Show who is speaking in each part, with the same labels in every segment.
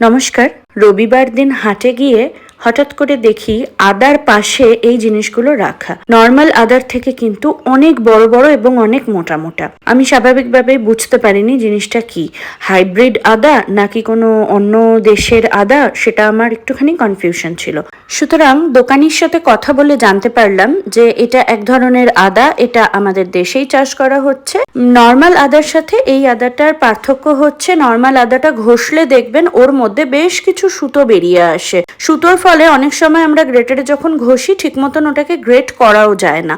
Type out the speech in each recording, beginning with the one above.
Speaker 1: নমস্কার। রবিবার দিন হাটে গিয়ে হঠাৎ করে দেখি আদার পাশে এই জিনিসগুলো রাখা। নর্মাল আদার থেকে কিন্তু অনেক বড় বড় এবং অনেক মোটা মোটা। আমি স্বাভাবিকভাবে বুঝতে পারিনি জিনিসটা কি। হাইব্রিড আদা নাকি কোনো অন্য দেশের আদা? সেটা আমার একটুখানি কনফিউশন ছিল। সুতরাং দোকানির সাথে কথা বলে জানতে পারলাম যে এটা এক ধরনের আদা, এটা আমাদের দেশেই চাষ করা হচ্ছে। নর্মাল আদার সাথে এই আদাটার পার্থক্য হচ্ছে, নর্মাল আদাটা ঘষলে দেখবেন ওর মধ্যে বেশ কিছু সুতো বেরিয়ে আসে। সুতোর ফলে অনেক সময় আমরা গ্রেটারে যখন ঘষি ঠিক মতন ওটাকে গ্রেট করাও যায় না।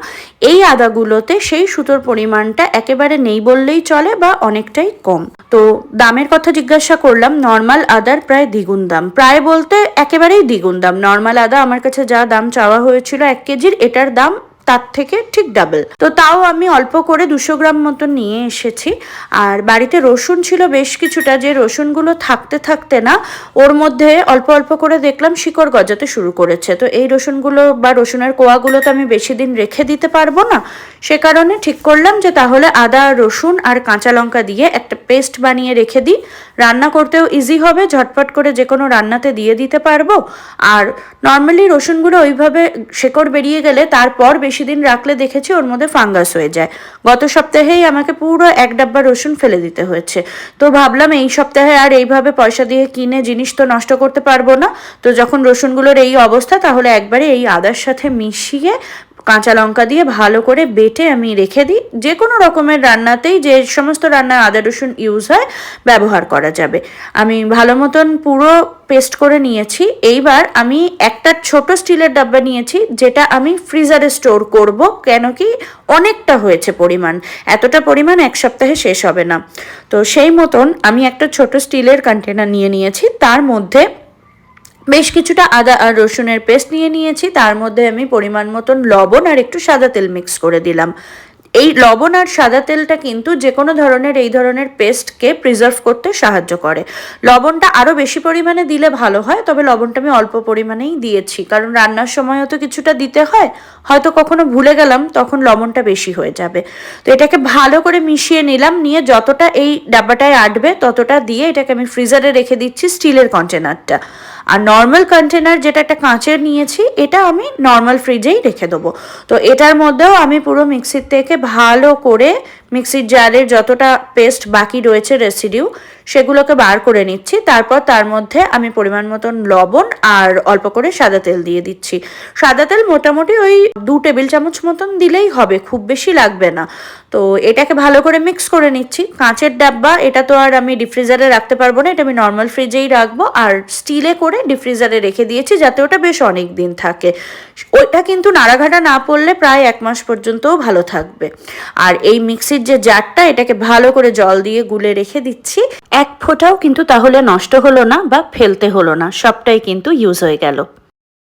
Speaker 1: এই আদাগুলোতে সেই সুতোর পরিমাণটা একেবারে নেই বললেই চলে বা অনেকটাই কম। তো দামের কথা জিজ্ঞাসা করলাম, নর্মাল আদার প্রায় দ্বিগুণ দাম। প্রায় বলতে একেবারেই দ্বিগুণ দাম। নর্মাল আদা আমার কাছে যা দাম চাওয়া হয়েছিল এক কেজির, এটার দাম তার থেকে ঠিক ডাবল তো তাও আমি অল্প করে দুশো গ্রাম মতো নিয়ে এসেছি। আর বাড়িতে রসুন ছিল বেশ কিছুটা, যে রসুনগুলো থাকতে থাকতে না, ওর মধ্যে অল্প অল্প করে দেখলাম শিকড় গজাতে শুরু করেছে। তো এই রসুনগুলো বা রসুনের কোয়াগুলো তো আমি বেশি দিন রেখে দিতে পারব না। সে কারণে ঠিক করলাম যে তাহলে আদা, রসুন আর কাঁচা লঙ্কা দিয়ে একটা পেস্ট বানিয়ে রেখে দিই। রান্না করতেও ইজি হবে, ঝটপট করে যে কোনো রান্নাতে দিয়ে দিতে পারব। আর নর্মালি রসুনগুলো ওইভাবে শেকড় বেরিয়ে গেলে তারপর বেশি দিন রাখলে দেখেছি ওর মধ্যে ফাঙ্গাস হয়ে যায়। গত সপ্তাহেই আমাকে পুরো এক ডাব্বা রসুন ফেলে দিতে হয়েছে। তো ভাবলাম এই সপ্তাহে আর এইভাবে পয়সা দিয়ে কিনে জিনিস তো নষ্ট করতে পারব না। তো যখন রসুনগুলোর এই অবস্থা, তাহলে একবারে এই আদার সাথে মিশিয়ে কাঁচা লঙ্কা দিয়ে ভালো করে বেটে আমি রেখে দিই। যে কোনো রকমের রান্নাতেই যে সমস্ত রান্নায় আদা, রসুন ইউজ হয়, ব্যবহার করা যাবে। আমি ভালো মতন পুরো পেস্ট করে নিয়েছি। এইবার আমি একটা ছোট স্টিলের ডাব্বা নিয়েছি, যেটা আমি ফ্রিজারে স্টোর করব, কেন কি অনেকটা হয়েছে পরিমাণ। এতটা পরিমাণ এক সপ্তাহে শেষ হবে না। তো সেই মতন আমি একটা ছোট স্টিলের কন্টেনার নিয়ে নিয়েছি। তার মধ্যে বেশ কিছুটা আদা আর রসুনের পেস্ট নিয়ে নিয়েছি। তার মধ্যে আমি পরিমাণ মতন লবণ আর একটু সাদা তেল মিক্স করে দিলাম। এই লবণ আর সাদা তেলটা কিন্তু যে কোনো ধরনের, এই ধরনের পেস্টকে প্রিজার্ভ করতে সাহায্য করে। লবণটা আরও বেশি পরিমাণে দিলে ভালো হয়, তবে লবণটা আমি অল্প পরিমাণেই দিয়েছি। কারণ রান্নার সময়ও তো কিছুটা দিতে হয়, হয়তো কখনো ভুলে গেলাম, তখন লবণটা বেশি হয়ে যাবে। তো এটাকে ভালো করে মিশিয়ে নিলাম, নিয়ে যতটা এই ডাব্বাটায় আটবে ততটা দিয়ে এটাকে আমি ফ্রিজারে রেখে দিচ্ছি স্টিলের কন্টেনারটা আর নর্মাল কন্টেনার যেটা একটা কাঁচের নিয়েছি, এটা আমি নর্মাল ফ্রিজেই রেখে দেবো। তো এটার মধ্যেও আমি পুরো মিক্সির থেকে ভালো করে মিক্সির জারের যতটা পেস্ট বাকি রয়েছে রেসিডিউ সেগুলোকে বার করে নিচ্ছি। তারপর তার মধ্যে আমি পরিমাণ মতন লবণ আর অল্প করে সাদা তেল দিয়ে দিচ্ছি। সাদা তেল মোটামুটি ওই দু টেবিল চামচ মতন দিলেই হবে, খুব বেশি লাগবে না। তো এটাকে ভালো করে মিক্স করে নিচ্ছি। কাঁচের ডাব্বা, এটা তো আর আমি ডিফ্রিজারে রাখতে পারব না, এটা আমি নর্মাল ফ্রিজেই রাখব। আর স্টিলে করে ডিফ্রিজারে রেখে দিয়েছি যাতে ওটা বেশ অনেক দিন থাকে। ওইটা কিন্তু নাড়াঘাটা না পড়লে প্রায় এক মাস পর্যন্তও ভালো থাকবে। আর এই মিক্সির যে জারটা, এটাকে ভালো করে জল দিয়ে গুলে রেখে দিচ্ছি। এক ফোঁটাও কিন্তু তাহলে নষ্ট হলো না বা ফেলতে হলো না, সবটাই কিন্তু ইউজ হয়ে গেল।